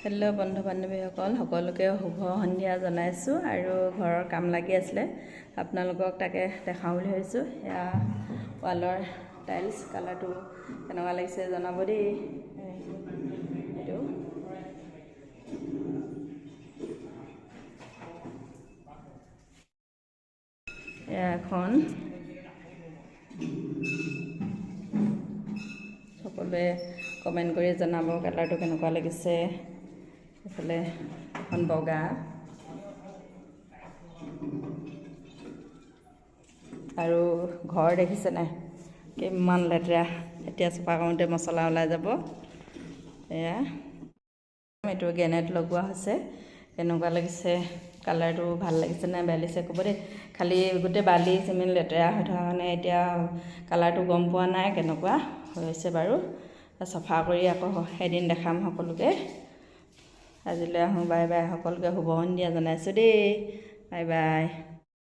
Hello বন্ধু বান্ধৱীসকল সকলোকে শুভ সন্ধিয়া জনাইছোঁ আৰু ঘৰৰ কাম লাগি আছিলে। আপোনালোকক তাকে দেখাওঁ বুলি ভাবিছোঁ। এয়া ৱালৰ টাইলছ কালাৰটো কেনেকুৱা লাগিছে জনাব দেই। এইটো। এয়া এখন। সকলোৱে কমেণ্ট কৰি জনাব কালাৰটো কেনেকুৱা লাগিছে। এইফালে এখন বগা আৰু ঘৰ দেখিছে নাই? কিমান লেতেৰা। এতিয়া চফা কৰোঁতে মছলা ওলাই যাব। এয়া। এইটো গেনেট লগোৱা হৈছে। কেনেকুৱা লাগিছে। কালাৰটো ভাল লাগিছে নে বেয়া লাগিছে ক'ব দেই। খালি গোটেই বালি চিমেণ্ট লেতেৰা হৈ থকা কাৰণে এতিয়া কালাৰটো গম পোৱা নাই কেনেকুৱা হৈছে বাৰু। চফা কৰি আকৌ এদিন দেখাম সকলোকে। আজিলৈ আহোঁ বাই বাই সকলোকে শুভ সন্ধিয়া জনাইছোঁ দেই বাই বাই।